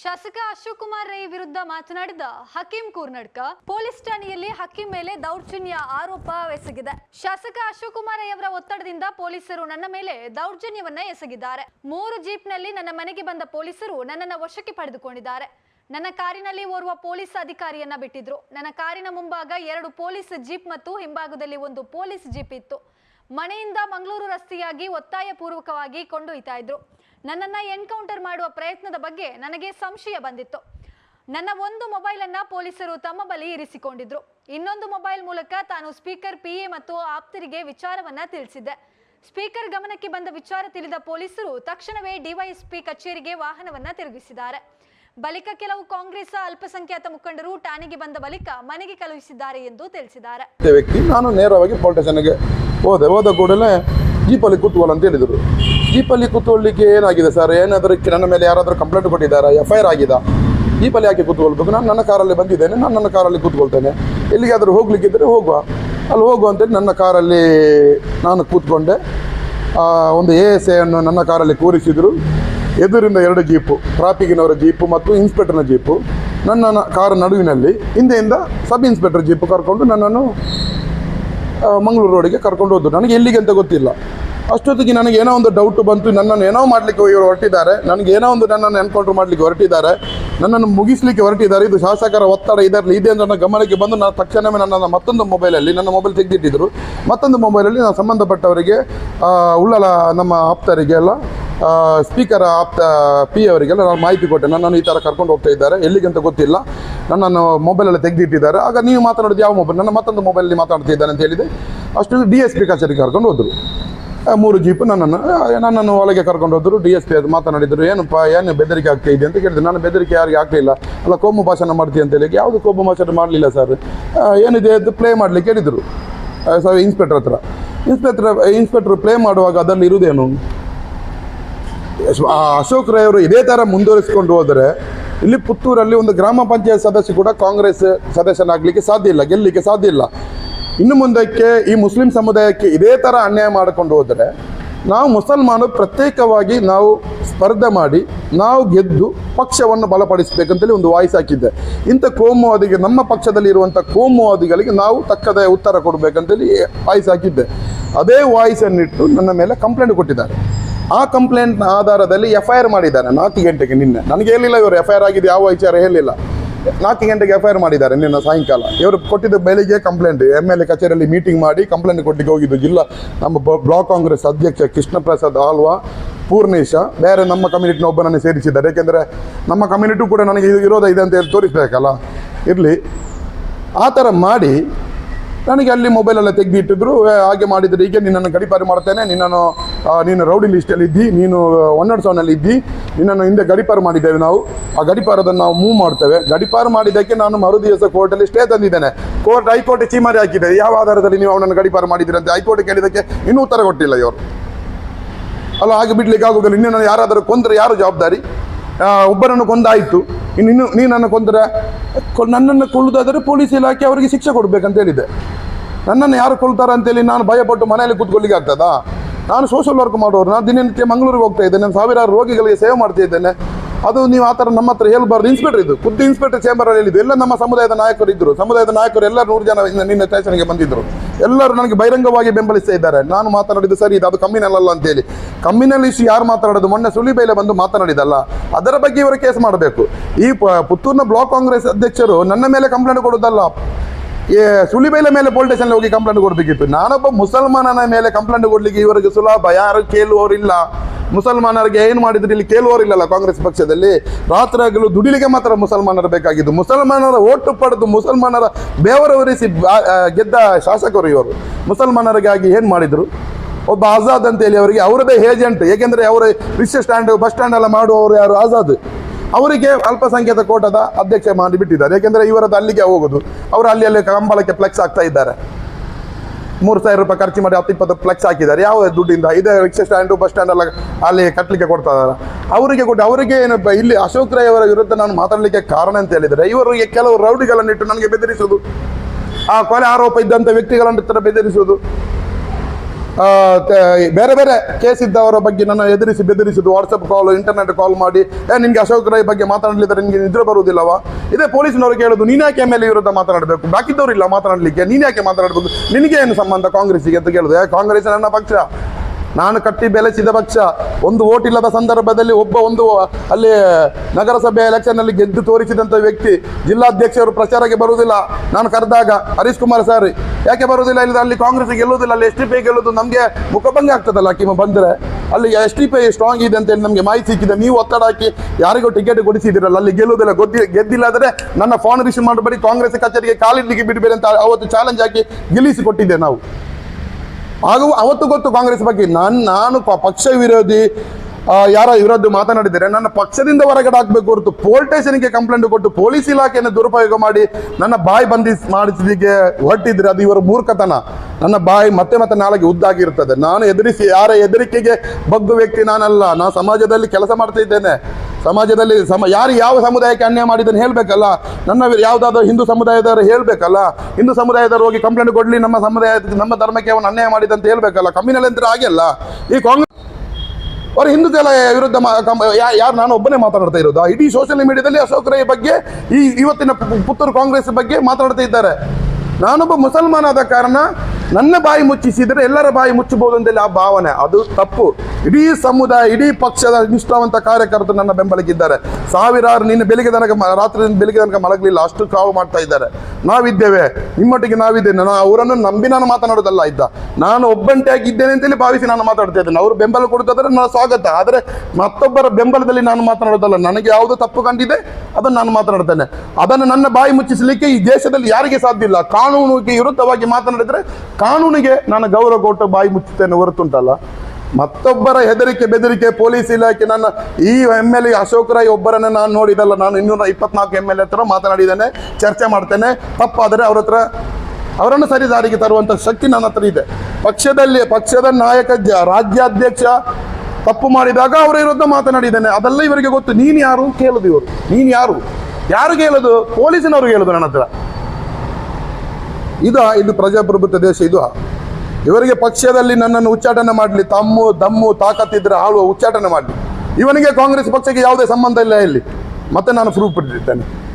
ಶಾಸಕ ಅಶೋಕ್ ಕುಮಾರ್ ರೈ ವಿರುದ್ಧ ಮಾತನಾಡಿದ ಹಕೀಂ ಕೂರ್ನಡ್ಕ, ಪೊಲೀಸ್ ಠಾಣೆಯಲ್ಲಿ ಹಕೀಂ ಮೇಲೆ ದೌರ್ಜನ್ಯ ಆರೋಪ ಎಸಗಿದೆ. ಶಾಸಕ ಅಶೋಕ್ ಕುಮಾರ್ ರೈ ಅವರ ಒತ್ತಡದಿಂದ ಪೊಲೀಸರು ನನ್ನ ಮೇಲೆ ದೌರ್ಜನ್ಯವನ್ನ ಎಸಗಿದ್ದಾರೆ. ಮೂರು ಜೀಪ್ನಲ್ಲಿ ನನ್ನ ಮನೆಗೆ ಬಂದ ಪೊಲೀಸರು ನನ್ನನ್ನು ವಶಕ್ಕೆ ಪಡೆದುಕೊಂಡಿದ್ದಾರೆ. ನನ್ನ ಕಾರಿನಲ್ಲಿ ಓರ್ವ ಪೊಲೀಸ್ ಅಧಿಕಾರಿಯನ್ನ ಬಿಟ್ಟಿದ್ರು. ನನ್ನ ಕಾರಿನ ಮುಂಭಾಗ ಎರಡು ಪೊಲೀಸ್ ಜೀಪ್ ಮತ್ತು ಹಿಂಭಾಗದಲ್ಲಿ ಒಂದು ಪೊಲೀಸ್ ಜೀಪ್ ಇತ್ತು. ಮನೆಯಿಂದ ಮಂಗಳೂರು ರಸ್ತೆಯಾಗಿ ಒತ್ತಾಯ ಪೂರ್ವಕವಾಗಿ ಕೊಂಡೊಯ್ತಾ ಇದ್ರು. ನನ್ನನ್ನ ಎನ್ಕೌಂಟರ್ ಮಾಡುವ ಪ್ರಯತ್ನದ ಬಗ್ಗೆ ನನಗೆ ಸಂಶಯ ಬಂದಿತ್ತು. ನನ್ನ ಒಂದು ಮೊಬೈಲ್ ಅನ್ನ ಪೊಲೀಸರು ತಮ್ಮ ಬಳಿ ಇರಿಸಿಕೊಂಡಿದ್ರು. ಇನ್ನೊಂದು ಮೊಬೈಲ್ ಮೂಲಕ ತಾನು ಸ್ಪೀಕರ್ ಪಿ ಮತ್ತು ಆಪ್ತರಿಗೆ ವಿಚಾರವನ್ನ ತಿಳಿಸಿದ್ದೆ. ಸ್ಪೀಕರ್ ಗಮನಕ್ಕೆ ಬಂದ ವಿಚಾರ ತಿಳಿದ ಪೊಲೀಸರು ತಕ್ಷಣವೇ ಡಿವೈಎಸ್ಪಿ ಕಚೇರಿಗೆ ವಾಹನವನ್ನ ತಿರುಗಿಸಿದ್ದಾರೆ. ಬಳಿಕ ಕೆಲವು ಕಾಂಗ್ರೆಸ್ ಅಲ್ಪಸಂಖ್ಯಾತ ಮುಖಂಡರು ಠಾಣೆಗೆ ಬಂದ ಬಳಿಕ ಮನೆಗೆ ಕಳುಹಿಸಿದ್ದಾರೆ ಎಂದು ತಿಳಿಸಿದ್ದಾರೆ. ವ್ಯಕ್ತಿ, ನಾನು ನೇರವಾಗಿ ಹೋದೆ, ಹೋದ ಕೂಡಲೇ ಜೀಪಲ್ಲಿ ಕೂತ್ಕೊಳ್ಳ ಅಂತ ಹೇಳಿದರು. ಜೀಪಲ್ಲಿ ಕೂತ್ಕೊಳ್ಳಿಕ್ಕೆ ಏನಾಗಿದೆ ಸರ್ ಏನಾದರೂ ನನ್ನ ಮೇಲೆ ಯಾರಾದರೂ ಕಂಪ್ಲೇಂಟ್ ಕೊಟ್ಟಿದ್ದಾರಾ? ಎಫ್ ಐ ಆರ್ ಆಗಿದೆ? ಜೀಪಲ್ಲಿ ಯಾಕೆ ಕೂತ್ಕೊಳ್ಬೇಕು? ನಾನು ನನ್ನ ಕಾರಲ್ಲಿ ಬಂದಿದ್ದೇನೆ, ನಾನು ನನ್ನ ಕಾರಲ್ಲಿ ಕೂತ್ಕೊಳ್ತೇನೆ. ಎಲ್ಲಿಗಾದರೂ ಹೋಗ್ಲಿಕ್ಕಿದ್ದರೆ ಹೋಗುವ. ಅಲ್ಲಿ ಹೋಗುವ ಅಂತೇಳಿ ನನ್ನ ಕಾರಲ್ಲಿ ನಾನು ಕೂತ್ಕೊಂಡೆ. ಒಂದು ಎ ಎಸ್ ಎನ್ನು ನನ್ನ ಕಾರಲ್ಲಿ ಕೂರಿಸಿದರು. ಎದುರಿಂದ ಎರಡು ಜೀಪು ಟ್ರಾಫಿಕ್ಕಿನವರ ಜೀಪು ಮತ್ತು ಇನ್ಸ್ಪೆಕ್ಟರ್ನ ಜೀಪು. ನನ್ನ ಕಾರ್ ನಡುವಿನಲ್ಲಿ, ಹಿಂದೆಯಿಂದ ಸಬ್ ಇನ್ಸ್ಪೆಕ್ಟರ್ ಜೀಪು ಕರ್ಕೊಂಡು ನನ್ನನ್ನು ಮಂಗಳೂರು ರೋಡಿಗೆ ಕರ್ಕೊಂಡು ಹೋದ್ರು. ನನಗೆ ಎಲ್ಲಿಗೆ ಅಂತ ಗೊತ್ತಿಲ್ಲ. ಅಷ್ಟೊತ್ತಿಗೆ ನನಗೆ ಏನೋ ಒಂದು ಡೌಟ್ ಬಂತು. ನನ್ನನ್ನು ಏನೋ ಮಾಡಲಿಕ್ಕೆ ಇವರು ಹೊರಟಿದ್ದಾರೆ. ನನಗೆ ಏನೋ ಒಂದು ನನ್ನನ್ನು ಎನ್ಕೌಂಟರ್ ಮಾಡಲಿಕ್ಕೆ ಹೊರಟಿದ್ದಾರೆ. ನನ್ನನ್ನು ಮುಗಿಸ್ಲಿಕ್ಕೆ ಹೊರಟಿದ್ದಾರೆ. ಇದು ಶಾಸಕರ ಒತ್ತಡ ಇದರಲ್ಲಿ ಇದೆ ಅಂತ ನನ್ನ ಗಮನಕ್ಕೆ ಬಂದು ನಾನು ತಕ್ಷಣವೇ ನನ್ನ ಮತ್ತೊಂದು ಮೊಬೈಲಲ್ಲಿ ನನ್ನ ಮೊಬೈಲ್ ತೆಗೆದಿಟ್ಟಿದ್ರು. ಮತ್ತೊಂದು ಮೊಬೈಲಲ್ಲಿ ನಾನು ಸಂಬಂಧಪಟ್ಟವರಿಗೆ ಉಳ್ಳಲ ನಮ್ಮ ಆಪ್ತರಿಗೆ ಎಲ್ಲ ಸ್ಪೀಕರ್ ಆಪ್ತ ಪಿ ಅವರಿಗೆಲ್ಲ ನಾನು ಮಾಹಿತಿ ಕೊಟ್ಟೆ. ನನ್ನನ್ನು ಈ ಥರ ಕರ್ಕೊಂಡು ಹೋಗ್ತಾ ಇದ್ದಾರೆ. ಎಲ್ಲಿಗಂತ ಗೊತ್ತಿಲ್ಲ. ನನ್ನನ್ನು ಮೊಬೈಲಲ್ಲಿ ತೆಗೆದಿಟ್ಟಿದ್ದಾರೆ. ಆಗ ನೀವು ಮಾತನಾಡೋದು ಯಾವ ಮೊಬೈಲ್ ನನ್ನ ಮತ್ತೊಂದು ಮೊಬೈಲಲ್ಲಿ ಮಾತಾಡ್ತಿದ್ದಾನೆ ಅಂತ ಹೇಳಿದೆ. ಅಷ್ಟು ಡಿ ಎಸ್ ಪಿ ಕಚೇರಿಗೆ ಕರ್ಕೊಂಡು ಹೋದರು. ಮೂರು ಜೀಪ್ ನನ್ನನ್ನು ನನ್ನನ್ನು ಒಳಗೆ ಕರ್ಕೊಂಡು ಹೋದರು. ಡಿ ಎಸ್ ಪಿ ಅದು ಮಾತನಾಡಿದರು, ಏನಪ್ಪ, ಏನು ಬೆದರಿಕೆ ಆಗ್ತಾ ಇದೆ ಅಂತ ಕೇಳಿದೆ ನಾನು ಬೆದರಿಕೆ ಯಾರಿಗೆ ಆಗ್ತಿಲ್ಲ ಅಲ್ಲ, ಕೋಮು ಭಾಷಣ ಮಾಡ್ತೀಯ ಅಂತ ಹೇಳಿ. ಯಾವುದು ಕೋಮು ಭಾಷಣ ಮಾಡಲಿಲ್ಲ ಸರ್ ಏನಿದೆ ಅದು ಪ್ಲೇ ಮಾಡಲಿಕ್ಕೆ? ಹೇಳಿದರು ಸರ್ ಇನ್ಸ್ಪೆಕ್ಟರ್ ಹತ್ರ. ಇನ್ಸ್ಪೆಕ್ಟರ್ ಇನ್ಸ್ಪೆಕ್ಟರ್ ಪ್ಲೇ ಮಾಡುವಾಗ ಅದರಲ್ಲಿ ಇರುವುದೇನು? ಅಶೋಕ್ ರೈ ಅವರು ಇದೇ ಥರ ಮುಂದುವರಿಸಿಕೊಂಡು ಹೋದರೆ ಇಲ್ಲಿ ಪುತ್ತೂರಲ್ಲಿ ಒಂದು ಗ್ರಾಮ ಪಂಚಾಯತ್ ಸದಸ್ಯ ಕೂಡ ಕಾಂಗ್ರೆಸ್ ಸದಸ್ಯನಾಗಲಿಕ್ಕೆ ಸಾಧ್ಯ ಇಲ್ಲ ಗೆಲ್ಲಲಿಕ್ಕೆ ಸಾಧ್ಯ ಇಲ್ಲ. ಇನ್ನು ಮುಂದಕ್ಕೆ ಈ ಮುಸ್ಲಿಂ ಸಮುದಾಯಕ್ಕೆ ಇದೇ ಥರ ಅನ್ಯಾಯ ಮಾಡಿಕೊಂಡು ಹೋದರೆ ನಾವು ಮುಸಲ್ಮಾನರು ಪ್ರತ್ಯೇಕವಾಗಿ ನಾವು ಸ್ಪರ್ಧೆ ಮಾಡಿ, ನಾವು ಗೆದ್ದು ಪಕ್ಷವನ್ನು ಬಲಪಡಿಸಬೇಕಂತೇಳಿ ಒಂದು ವಾಯ್ಸ್ ಹಾಕಿದ್ದೆ. ಇಂಥ ಕೋಮುವಾದಿಗೆ, ನಮ್ಮ ಪಕ್ಷದಲ್ಲಿ ಇರುವಂಥ ಕೋಮುವಾದಿಗಳಿಗೆ ನಾವು ತಕ್ಕದ ಉತ್ತರ ಕೊಡಬೇಕಂತೇಳಿ ವಾಯ್ಸ್ ಹಾಕಿದ್ದೆ. ಅದೇ ವಾಯ್ಸನ್ನಿಟ್ಟು ನನ್ನ ಮೇಲೆ ಕಂಪ್ಲೇಂಟ್ ಕೊಟ್ಟಿದ್ದಾರೆ. ಆ ಕಂಪ್ಲೇಂಟ್ನ ಆಧಾರದಲ್ಲಿ ಎಫ್ ಐ ಆರ್ ಮಾಡಿದ್ದಾರೆ. ನಾಲ್ಕು ಗಂಟೆಗೆ ನಿನ್ನೆ. ನನಗೆ ಹೇಳಿಲ್ಲ ಇವರು ಎಫ್ ಐ ಆರ್ ಆಗಿದೆ, ಯಾವ ವಿಚಾರ ಹೇಳಿಲ್ಲ. ನಾಲ್ಕು ಗಂಟೆಗೆ ಎಫ್ ಐ ಆರ್ ಮಾಡಿದ್ದಾರೆ ನಿನ್ನೆ ಸಾಯಂಕಾಲ. ಇವರು ಕೊಟ್ಟಿದ್ದ ಬೆಳಿಗ್ಗೆ ಕಂಪ್ಲೇಂಟ್ ಎಂ ಎಲ್ ಎ ಕಚೇರಿಯಲ್ಲಿ ಮೀಟಿಂಗ್ ಮಾಡಿ ಕಂಪ್ಲೇಂಟ್ ಕೊಟ್ಟಿಗೆ ಹೋಗಿದ್ದು ಜಿಲ್ಲಾ, ನಮ್ಮ ಬ್ಲಾಕ್ ಕಾಂಗ್ರೆಸ್ ಅಧ್ಯಕ್ಷ ಕೃಷ್ಣ ಪ್ರಸಾದ್ ಆಲ್ವಾ ಪೂರ್ಣೇಶ, ಬೇರೆ ನಮ್ಮ ಕಮ್ಯುನಿಟಿನ ಒಬ್ಬನನ್ನು ಸೇರಿಸಿದ್ದಾರೆ. ಏಕೆಂದರೆ ನಮ್ಮ ಕಮ್ಯುನಿಟಿ ಕೂಡ ನನಗೆ ಇದು ಇರೋದ ಇದೆ ಅಂತ ಹೇಳಿ ತೋರಿಸ್ಬೇಕಲ್ಲ? ಇರಲಿ. ಆ ಥರ ಮಾಡಿ ನನಗೆ ಅಲ್ಲಿ ಮೊಬೈಲೆಲ್ಲ ತೆಗೆದಿಟ್ಟಿದ್ರು ಹಾಗೆ ಮಾಡಿದರೆ ಈಗ ನಿನ್ನನ್ನು ಗಡಿಪಾರು ಮಾಡ್ತೇನೆ ನಿನ್ನನ್ನು ನೀನು ರೌಡಿ ಲಿಸ್ಟಲ್ಲಿ ಇದ್ದಿ, ನೀನು ಒನ್ನಡ್ ಸೌನಲ್ಲಿ ಇದ್ದಿ, ನಿನ್ನನ್ನು ಹಿಂದೆ ಗಡಿಪಾರು ಮಾಡಿದ್ದೇವೆ ನಾವು. ಆ ಗಡಿಪಾರದನ್ನು ನಾವು ಮೂವ್ ಮಾಡ್ತೇವೆ. ಗಡಿಪಾರು ಮಾಡಿದ್ದಕ್ಕೆ ನಾನು ಮರು ದಿವಸ ಕೋರ್ಟಲ್ಲಿ ಸ್ಟೇ ತಂದಿದ್ದೇನೆ. ಕೋರ್ಟ್ ಹೈಕೋರ್ಟ್ ಚೀಮಾರಿ ಹಾಕಿದೆ. ಯಾವ ಆಧಾರದಲ್ಲಿ ನೀವು ಅವನನ್ನು ಗಡಿಪಾರು ಮಾಡಿದ್ದೀರಿ ಅಂತ ಹೈಕೋರ್ಟ್ ಕೇಳಿದ್ದಕ್ಕೆ ಇನ್ನೂ ಉತ್ತರ ಕೊಟ್ಟಿಲ್ಲ ಇವರು. ಅಲ್ಲ, ಹಾಗೆ ಬಿಡ್ಲಿಕ್ಕೆ ಆಗೋದಿಲ್ಲ. ಇನ್ನೇನು ಯಾರಾದರೂ ಕೊಂದರೆ ಯಾರು ಜವಾಬ್ದಾರಿ? ಒಬ್ಬರನ್ನು ಕೊಂದಾಯಿತು. ಇನ್ನು ಇನ್ನು ನೀನನ್ನು ಕೊಂದರೆ ನನ್ನನ್ನು ಕೊಲ್ಲುದಾದರೆ ಪೊಲೀಸ್ ಇಲಾಖೆ ಅವರಿಗೆ ಶಿಕ್ಷೆ ಕೊಡಬೇಕಂತ ಹೇಳಿದೆ. ನನ್ನನ್ನು ಯಾರು ಕೊಲ್ತಾರೆ ಅಂತೇಳಿ ನಾನು ಭಯಪಟ್ಟು ಮನೆಯಲ್ಲಿ ಕೂತ್ಕೊಳ್ಳಿಕ್ಕೆ ಆಗ್ತದಾ? ನಾನು ಸೋಷಿಯಲ್ ವರ್ಕ್ ಮಾಡೋರು, ನಾನು ದಿನನಿತ್ಯ ಮಂಗಳೂರಿಗೆ ಹೋಗ್ತಾ ಇದ್ದೇನೆ, ನಾನು ಸಾವಿರಾರು ರೋಗಿಗಳಿಗೆ ಸೇವೆ ಮಾಡ್ತಾ ಇದ್ದೇನೆ. ಅದು ನೀವು ಆ ಥರ ನಮ್ಮ ಹತ್ರ ಹೇಳ್ಬಾರ್ದು. ಇನ್ಸ್ಪೆಕ್ಟರ್ ಇದು, ಖುದ್ದು ಇನ್ಸ್ಪೆಕ್ಟರ್ ಚೇಂಬರಲ್ಲಿ ಹೇಳಿದ್ದು. ಎಲ್ಲ ನಮ್ಮ ಸಮುದಾಯದ ನಾಯಕರು ಇದ್ದರು ಸಮುದಾಯದ ನಾಯಕರು ಎಲ್ಲ ನೂರು ಜನ ನಿನ್ನ ಸ್ಟೇಷನ್ಗೆ ಬಂದಿದ್ದರು ಎಲ್ಲರೂ ನನಗೆ ಬಹಿರಂಗವಾಗಿ ಬೆಂಬಲಿಸ್ತಾ ಇದ್ದಾರೆ. ನಾನು ಮಾತನಾಡಿದ್ದು ಸರಿ, ಇದು ಅದು ಕಮ್ಮಿನಲ್ಲ ಅಂತೇಳಿ. ಕಮ್ಮಿನಲ್ಲಿ ಇಶ್ಯೂ ಯಾರು ಮಾತಾಡೋದು ಮೊನ್ನೆ ಸುಲಿಬೈಲೆ ಬಂದು ಮಾತನಾಡಿದಲ್ಲ ಅದರ ಬಗ್ಗೆ ಇವರು ಕೇಸ್ ಮಾಡಬೇಕು. ಈ ಪುತ್ತೂರಿನ ಬ್ಲಾಕ್ ಕಾಂಗ್ರೆಸ್ ಅಧ್ಯಕ್ಷರು ನನ್ನ ಮೇಲೆ ಕಂಪ್ಲೇಂಟ್ ಕೊಡೋದಲ್ಲ ಸುಲಿಬೈಲ ಮೇಲೆ ಪೊಲೀಸ್ ಸ್ಟೇಷನ್ ಹೋಗಿ ಕಂಪ್ಲೇಂಟ್ ಕೊಡಬೇಕಿತ್ತು. ನಾನೊಬ್ಬ ಮುಸಲ್ಮಾನನ ಮೇಲೆ ಕಂಪ್ಲೇಂಟ್ ಕೊಡ್ಲಿಕ್ಕೆ ಇವರಿಗೆ ಸುಲಭ, ಯಾರು ಕೇಳುವವರಿಲ್ಲ. ಮುಸಲ್ಮಾನರಿಗೆ ಏನು ಮಾಡಿದ್ರು ಇಲ್ಲಿ ಕೇಳುವವರಿಲ್ಲಲ್ಲ ಕಾಂಗ್ರೆಸ್ ಪಕ್ಷದಲ್ಲಿ. ರಾತ್ರಿ ಹಗಲು ದುಡಿಲಿಗೆ ಮಾತ್ರ ಮುಸಲ್ಮಾನರು ಬೇಕಾಗಿದ್ದು. ಮುಸಲ್ಮಾನರ ಓಟು ಪಡೆದು ಮುಸಲ್ಮಾನರ ಬೆವರವರಿಸಿ ಗೆದ್ದ ಶಾಸಕರು ಇವರು. ಮುಸಲ್ಮಾನರಿಗಾಗಿ ಏನು ಮಾಡಿದರು? ಒಬ್ಬ ಆಜಾದ್ ಅಂತೇಳಿ ಅವರಿಗೆ ಅವರದೇ ಏಜೆಂಟ್ ಏಕೆಂದರೆ ಅವರ ರಿಕ್ಷಾ ಸ್ಟ್ಯಾಂಡ್ ಬಸ್ ಸ್ಟ್ಯಾಂಡ್ ಎಲ್ಲ ಮಾಡುವವರು ಯಾರು? ಆಜಾದ್. ಅವರಿಗೆ ಅಲ್ಪಸಂಖ್ಯಾತ ಕೋಟದ ಅಧ್ಯಕ್ಷ ಮಾಡಿ ಬಿಟ್ಟಿದ್ದಾರೆ. ಯಾಕೆಂದರೆ ಇವರದ್ದು ಅಲ್ಲಿಗೆ ಹೋಗೋದು. ಅವರು ಅಲ್ಲಿ ಅಲ್ಲಿ ಕಂಬಳಕ್ಕೆ ಫ್ಲೆಕ್ಸ್ ಆಗ್ತಾ ಇದ್ದಾರೆ. ಮೂರು ಸಾವಿರ ರೂಪಾಯಿ ಖರ್ಚು ಮಾಡಿ ಹತ್ತು ಇಪ್ಪತ್ತು ಫ್ಲೆಕ್ಸ್ ಹಾಕಿದ್ದಾರೆ. ಯಾವ ದುಡ್ಡಿಂದ. ಇದೇ ರಿಕ್ಷಾ ಸ್ಟ್ಯಾಂಡು ಬಸ್ ಸ್ಟ್ಯಾಂಡ್ ಎಲ್ಲ ಅಲ್ಲಿ ಕಟ್ಟಲಿಕ್ಕೆ ಕೊಡ್ತಾ ಇದ್ದಾರೆ. ಅವರಿಗೆ ಕೊಟ್ಟು, ಅವರಿಗೆ ಏನಪ್ಪ ಇಲ್ಲಿ ಅಶೋಕ್ ರೈ ಅವರ ವಿರುದ್ಧ ನಾನು ಮಾತಾಡಲಿಕ್ಕೆ ಕಾರಣ ಅಂತ ಹೇಳಿದರೆ, ಇವರಿಗೆ ಕೆಲವು ರೌಡಿಗಳನ್ನಿಟ್ಟು ನನಗೆ ಬೆದರಿಸೋದು ಆ ಕೊಲೆ ಆರೋಪ ಇದ್ದಂಥ ವ್ಯಕ್ತಿಗಳನ್ನ ಬೆದರಿಸುವುದು. ಬೇರೆ ಬೇರೆ ಕೇಸ್ ಇದ್ದವರ ಬಗ್ಗೆ ನನ್ನ ಎದುರಿಸಿ ಬೆದರಿಸಿದ್ದು ವಾಟ್ಸಪ್ ಕಾಲ್ ಇಂಟರ್ನೆಟ್ ಕಾಲ್ ಮಾಡಿ, ಏ ನಿಮಗೆ ಅಶೋಕ್ ರೈ ಬಗ್ಗೆ ಮಾತಾಡಲಿದ್ರೆ ನಿಮಗೆ ನಿದ್ರೆ ಬರುವುದಿಲ್ಲವ? ಇದೇ ಪೊಲೀಸ್ನವರು ಕೇಳೋದು, ನೀನು ಯಾಕೆ ಎಂ ಎಲ್ ಎ ವಿರುದ್ಧ ಮಾತನಾಡಬೇಕು? ಬಾಕಿದ್ದವರಿಲ್ಲ ಮಾತನಾಡಲಿಕ್ಕೆ, ನೀನು ಯಾಕೆ ಮಾತನಾಡಬೇಕು? ನಿನಗೆ ಏನು ಸಂಬಂಧ ಕಾಂಗ್ರೆಸ್ಸಿಗೆ ಅಂತ ಕೇಳುದು? ಕಾಂಗ್ರೆಸ್ ನನ್ನ ಪಕ್ಷ. ನಾನು ಕಟ್ಟಿ ಬೆಳೆಸಿದ ಪಕ್ಷ ಒಂದು ಓಟ್ ಇಲ್ಲದ ಸಂದರ್ಭದಲ್ಲಿ ಒಬ್ಬ ಒಂದು ಅಲ್ಲಿ ನಗರಸಭೆ ಎಲೆಕ್ಷನ್ ಅಲ್ಲಿ ಗೆದ್ದು ತೋರಿಸಿದಂತ ವ್ಯಕ್ತಿ ಜಿಲ್ಲಾಧ್ಯಕ್ಷರು ಪ್ರಚಾರಕ್ಕೆ ಬರುವುದಿಲ್ಲ. ನಾನು ಕರೆದಾಗ ಹರೀಶ್ ಕುಮಾರ್ ಸರ್ ಯಾಕೆ ಬರುವುದಿಲ್ಲ? ಇಲ್ಲ ಅಲ್ಲಿ ಕಾಂಗ್ರೆಸ್ ಗೆಲ್ಲುವುದಿಲ್ಲ, ಅಲ್ಲಿ ಎಸ್ ಟಿ ಪಿ ಗೆಲ್ಲುವುದು ನಮಗೆ ಮುಖಭಂಗ ಆಗ್ತದಲ್ಲ ಕಿಮ ಬಂದ್ರೆ? ಅಲ್ಲಿ ಎಸ್ ಟಿ ಪಿ ಸ್ಟ್ರಾಂಗ್ ಇದೆ ಅಂತ ಹೇಳಿ ನಮಗೆ ಮಾಹಿತಿ ಸಿಕ್ಕಿದೆ. ನೀವು ಒತ್ತಡ ಹಾಕಿ ಯಾರಿಗೂ ಟಿಕೆಟ್ ಕೊಡಿಸಿದಿರಲ್ಲ, ಅಲ್ಲಿ ಗೆಲ್ಲುವುದಿಲ್ಲ. ಗೊತ್ತಿ ಗೆದ್ದಿಲ್ಲ ಆದರೆ ನನ್ನ ಫೋನ್ ರಿಸೀವ್ ಮಾಡಬೇಡಿ ಕಾಂಗ್ರೆಸ್ ಕಚೇರಿಗೆ ಕಾಲಿಡ್ಲಿಕ್ಕೆ ಬಿಡಬೇಡಿ ಅಂತ ಅವತ್ತು ಚಾಲೆಂಜ್ ಹಾಕಿ ಗೆಲ್ಲಿಸಿ ಕೊಟ್ಟಿದ್ದೆ ನಾವು. ಆಗ ಅವತ್ತು ಗೊತ್ತು ಕಾಂಗ್ರೆಸ್ ಬಗ್ಗೆ. ನಾನು ನಾನು ಪಕ್ಷ ವಿರೋಧಿ ಯಾರ ಇವರದ್ದು ಮಾತನಾಡಿದರೆ ನನ್ನ ಪಕ್ಷದಿಂದ ಹೊರಗಡೆ ಹಾಕಬೇಕು ಹೊರತು ಪೊಲೀಸ್ ಸ್ಟೇಷನ್ಗೆ ಕಂಪ್ಲೇಂಟ್ ಕೊಟ್ಟು ಪೊಲೀಸ್ ಇಲಾಖೆಯನ್ನು ದುರುಪಯೋಗ ಮಾಡಿ ನನ್ನ ಬಾಯಿ ಬಂದಿ ಮಾಡಿಸಲಿಕ್ಕೆ ಹೊರಟಿದ್ರೆ ಅದು ಇವರ ಮೂರ್ಖತನ. ನನ್ನ ಬಾಯಿ ಮತ್ತೆ ಮತ್ತೆ ನಾಳೆಗೆ ಉದ್ದಾಗಿರುತ್ತದೆ. ನಾನು ಎದುರಿಸಿ, ಯಾರ ಹೆದರಿಕೆಗೆ ಬಗ್ಗು ವ್ಯಕ್ತಿ ನಾನಲ್ಲ. ನಾನು ಸಮಾಜದಲ್ಲಿ ಕೆಲಸ ಮಾಡ್ತಾ ಸಮಾಜದಲ್ಲಿ ಸಮ, ಯಾರು ಯಾವ ಸಮುದಾಯಕ್ಕೆ ಅನ್ಯಾಯ ಮಾಡಿದ್ದನ್ನು ಹೇಳಬೇಕಲ್ಲ? ನನ್ನ ಯಾವುದಾದ್ರೂ ಹಿಂದೂ ಸಮುದಾಯದವರು ಹೇಳಬೇಕಲ್ಲ? ಹಿಂದೂ ಸಮುದಾಯದವರು ಹೋಗಿ ಕಂಪ್ಲೇಂಟ್ ಕೊಡಲಿ, ನಮ್ಮ ಸಮುದಾಯ ನಮ್ಮ ಧರ್ಮಕ್ಕೆ ಅವನು ಅನ್ಯಾಯ ಮಾಡಿದಂತ ಹೇಳಬೇಕಲ್ಲ? ಕಮ್ಮಿನಲ್ಲಿ ಅಂದ್ರೆ ಆಗಿಲ್ಲ ಈ ಕಾಂಗ್ರೆಸ್ ಅವರು ಹಿಂದೂಗಳ ವಿರುದ್ಧ ಯಾರು ನಾನು ಒಬ್ಬನೇ ಮಾತನಾಡ್ತಾ ಇರೋದು. ಇಡೀ ಸೋಷಿಯಲ್ ಮೀಡಿಯಾದಲ್ಲಿ ಅಶೋಕ್ ರೈ ಬಗ್ಗೆ ಈ ಇವತ್ತಿನ ಪುತ್ತೂರು ಕಾಂಗ್ರೆಸ್ ಬಗ್ಗೆ ಮಾತನಾಡ್ತಾ ಇದ್ದಾರೆ. ನಾನೊಬ್ಬ ಮುಸಲ್ಮಾನ್ ಆದ ಕಾರಣ ನನ್ನ ಬಾಯಿ ಮುಚ್ಚಿಸಿದರೆ ಎಲ್ಲರ ಬಾಯಿ ಮುಚ್ಚಬಹುದು ಅಂತೇಳಿ ಆ ಭಾವನೆ. ಅದು ತಪ್ಪು. ಇಡೀ ಸಮುದಾಯ, ಇಡೀ ಪಕ್ಷದ ನಿಷ್ಠಾವಂತ ಕಾರ್ಯಕರ್ತರು ನನ್ನ ಬೆಂಬಲಕ್ಕಿದ್ದಾರೆ ಸಾವಿರಾರು ನಿನ್ನ ಬೆಳಿಗ್ಗೆ ತನಕ ರಾತ್ರಿ ಬೆಳಿಗ್ಗೆ ತನಕ ಮಲಗಲಿಲ್ಲ, ಅಷ್ಟು ಕಾವು ಮಾಡ್ತಾ ಇದ್ದಾರೆ. ನಾವಿದ್ದೇವೆ. ನಿಮ್ಮೊಟ್ಟಿಗೆ ನಾವಿದ್ದೇನೆ ನಾನು ಅವರನ್ನು ನಂಬಿ ನಾನು ಮಾತನಾಡೋದಲ್ಲ ಇದ್ದ. ನಾನು ಒಬ್ಬಂಟಿಯಾಗಿದ್ದೇನೆ ಅಂತೇಳಿ ಭಾವಿಸಿ ನಾನು ಮಾತಾಡ್ತಾ ಇದ್ದೇನೆ. ಅವರು ಬೆಂಬಲ ಕೊಡುತ್ತಾದ್ರೆ ನನ್ನ ಸ್ವಾಗತ. ಆದರೆ ಮತ್ತೊಬ್ಬರ ಬೆಂಬಲದಲ್ಲಿ ನಾನು ಮಾತನಾಡೋದಲ್ಲ ನನಗೆ ಯಾವುದು ತಪ್ಪು ಕಂಡಿದೆ, ಅದನ್ನು ನಾನು ಮಾತನಾಡ್ತೇನೆ. ಅದನ್ನು ನನ್ನ ಬಾಯಿ ಮುಚ್ಚಿಸಲಿಕ್ಕೆ ಈ ದೇಶದಲ್ಲಿ ಯಾರಿಗೆ ಸಾಧ್ಯ ಇಲ್ಲ? ಕಾನೂನಿಗೆ ವಿರುದ್ಧವಾಗಿ ಮಾತನಾಡಿದರೆ ಕಾನೂನಿಗೆ ನಾನು ಗೌರವ ಕೊಟ್ಟು ಬಾಯಿ ಮುಚ್ಚುತ್ತೇನೆ ಹೊರತುಂಟಲ್ಲ. ಮತ್ತೊಬ್ಬರ ಹೆದರಿಕೆ ಬೆದರಿಕೆ ಪೊಲೀಸ್ ಇಲಾಖೆ ನನ್ನ ಈ M L A Ashok Rai ಒಬ್ಬರನ್ನ ನಾನು ನೋಡಿದಲ್ಲ, ನಾನು ಇನ್ನೂರ ಇಪ್ಪತ್ನಾಲ್ಕು ಎಂ ಎಲ್ ಎ ಹತ್ರ ಮಾತನಾಡಿದ್ದೇನೆ, ಚರ್ಚೆ ಮಾಡ್ತೇನೆ. ತಪ್ಪಾದರೆ ಅವ್ರ ಹತ್ರ ಅವರನ್ನು ಸರಿ ದಾರಿಗೆ ತರುವಂಥ ಶಕ್ತಿ ನನ್ನ ಹತ್ರ ಇದೆ. ಪಕ್ಷದಲ್ಲಿ, ಪಕ್ಷದ ನಾಯಕ ರಾಜ್ಯಾಧ್ಯಕ್ಷ ತಪ್ಪು ಮಾಡಿದಾಗ ಅವರ ವಿರುದ್ಧ ಮಾತನಾಡಿದ್ದೇನೆ. ಅದೆಲ್ಲ ಇವರಿಗೆ ಗೊತ್ತು. ನೀನು ಯಾರು ಕೇಳುದು ಇವರು. ನೀನು ಯಾರು? ಯಾರು ಹೇಳೋದು ಪೊಲೀಸಿನವರು ಹೇಳೋದು ನನ್ನ ಹತ್ರ. ಇದು ಇದು ಪ್ರಜಾಪ್ರಭುತ್ವ ದೇಶ ಇದು. ಇವರಿಗೆ ಪಕ್ಷದಲ್ಲಿ ನನ್ನನ್ನು ಉಚ್ಚಾಟನೆ ಮಾಡಲಿ, ತಮ್ಮು, ದಮ್ಮು, ತಾಕತ್ತಿದ್ರೆ ಆಳುವ ಉಚ್ಚಾಟನೆ ಮಾಡಲಿ. ಇವನಿಗೆ ಕಾಂಗ್ರೆಸ್ ಪಕ್ಷಕ್ಕೆ ಯಾವುದೇ ಸಂಬಂಧ ಇಲ್ಲ ಇಲ್ಲಿ. ಮತ್ತೆ ನಾನು ಪ್ರೂಫ್ ಪಟ್ಟಿರ್ತೇನೆ